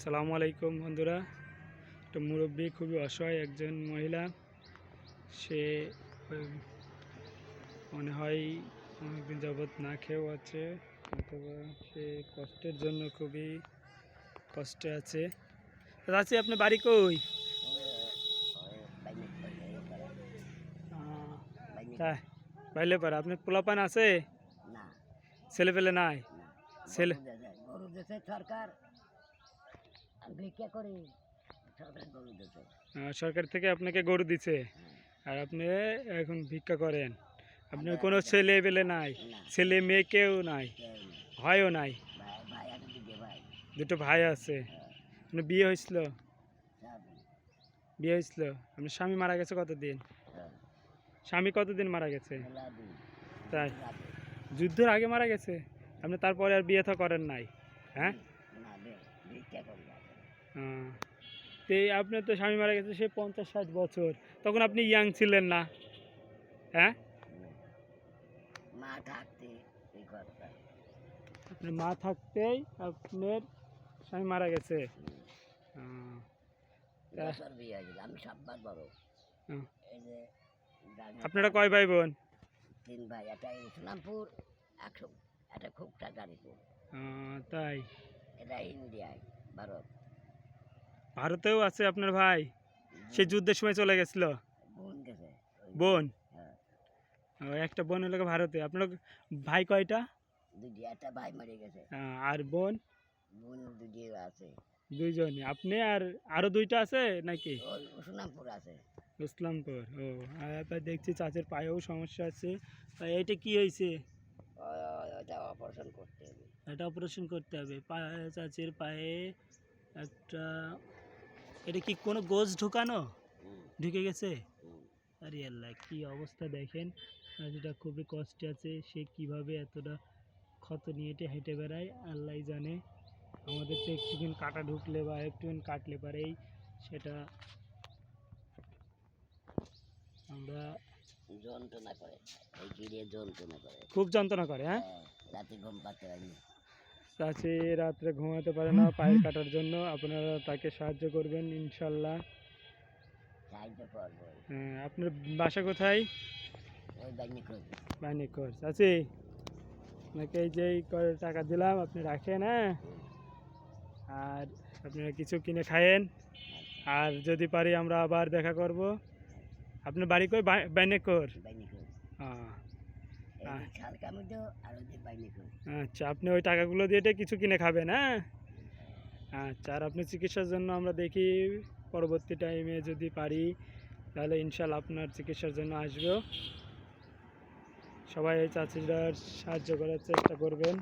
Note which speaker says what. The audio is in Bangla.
Speaker 1: সালামু আলাইকুম বন্ধুরা। একটা মুরব্বী খুবই অসহায় একজন মহিলা। সে মনে হয় অনেকদিন যাবৎ না খেয়েও আছে অথবা সে কষ্টের জন্য খুবই কষ্টে আছে। আছে আপনার বাড়ি কই? তাই বাইলে পারা আপনার পোলাপান আছে? ছেলে পেলে নাই? ছেলে
Speaker 2: সরকার ভিক্ষা করি সরকার গরু দেশে
Speaker 1: সরকার থেকে আপনাকে গরু দিছে। আর আপনি এখন ভিক্ষা করেন। আপনার কোনো ছেলে পেলে নাই। ছেলে মেয়ে কেউ নাই। হয়ও নাই। দুটো ভাই। আছে। আপনার বিয়ে হয়েছিল? বিয়ে হয়েছিল? আপনার স্বামী মারা গেছে কতদিন?
Speaker 2: হ্যাঁ,
Speaker 1: স্বামী কতদিন মারা গেছে? তাই। যুদ্ধের আগে মারা গেছে? আপনি তারপরে আর বিয়ে তো করেন নাই। হ্যাঁ? তো আপনার তো স্বামী মারা গেছে সে পঞ্চাশ ষাট বছর। তখন আপনি ইয়াং ছিলেন না। হ্যাঁ?
Speaker 2: মা থাকতে
Speaker 1: আপনার মা থাকতেই আপনার স্বামী মারা গেছে।
Speaker 2: আমি সববার বড়। এই যে
Speaker 1: আপনারা কয় ভাই বোন
Speaker 2: তিন ভাই একটা ইসলামপুর একশো একটা খুবটা গাড়িপুর
Speaker 1: তাই।
Speaker 2: এটা ইন্ডিয়ায় ভারত।
Speaker 1: ভারতেও আছে আপনার ভাই? সে যুদ্ধের সময় চলে গেছিল?
Speaker 2: বোন হ্যাঁ।
Speaker 1: একটা বোন হলো ভারতে। আপনার ভাই কয়টা?
Speaker 2: একটা ভাই মারা গেছে।
Speaker 1: আর বোন?
Speaker 2: বোন দুটি আছে।
Speaker 1: দুইজনই। আপনি আর আরও দুইটা আছে নাকি?
Speaker 2: সুনামপুর আছে।
Speaker 1: ইসলামপুর ও। আর এবার দেখছি চাচের পায়েও সমস্যা আছে। তা এইটা কি হয়েছে?
Speaker 2: ওই- অপারেশন করতে হবে।
Speaker 1: এটা অপারেশন করতে হবে। পায়ে চাচের পায়ে একটা এটা কি কোনো গোজ ঢুকানো? ঢুকে গেছে? আরে আল্লাহ কি অবস্থা দেখেন। যেটা খুবই কষ্টে আছে সে কীভাবে এতটা ক্ষত নিয়ে হেঁটে হেঁটে বেড়ায় আল্লাহ জানে। আমাদের তো একটুখানি কাটা ঢুকলে বা একটুখানি কাটলে পারেই সেটা আমরা
Speaker 2: যন্ত্রণা করে এই গিরে যন্ত্রণা করে।
Speaker 1: খুব যন্ত্রণা করে হ্যাঁ?
Speaker 2: হ্যাঁ, রাতে ঘুম পাতে পারি না।
Speaker 1: চাচি রাত্রে ঘুমাতে পারে না পায়ের কাটার জন্য আপনারা তাকে সাহায্য করবেন ইনশাল্লাহ। হ্যাঁ, আপনার বাসা কোথায়? চাচি আপনাকে এই যে করে টাকা দিলাম আপনি রাখেন হ্যাঁ? আর আপনারা কিছু কিনে খায়েন। আর যদি পারি আমরা আবার দেখা করব। আপনার বাড়ি কই? বাইনেকর
Speaker 2: বাহিনী
Speaker 1: আচ্ছা আপনি ওই টাকাগুলো দিয়ে কিছু কিনে খাবেন হ্যাঁ? আচ্ছা আর আপনি চিকিৎসার জন্য আমরা দেখি পরবর্তী টাইমে যদি পারি তাহলে ইনশাল্লাহ আপনার চিকিৎসার জন্য আসব সবাই এই চাচিরার সাহায্য করার চেষ্টা করবেন।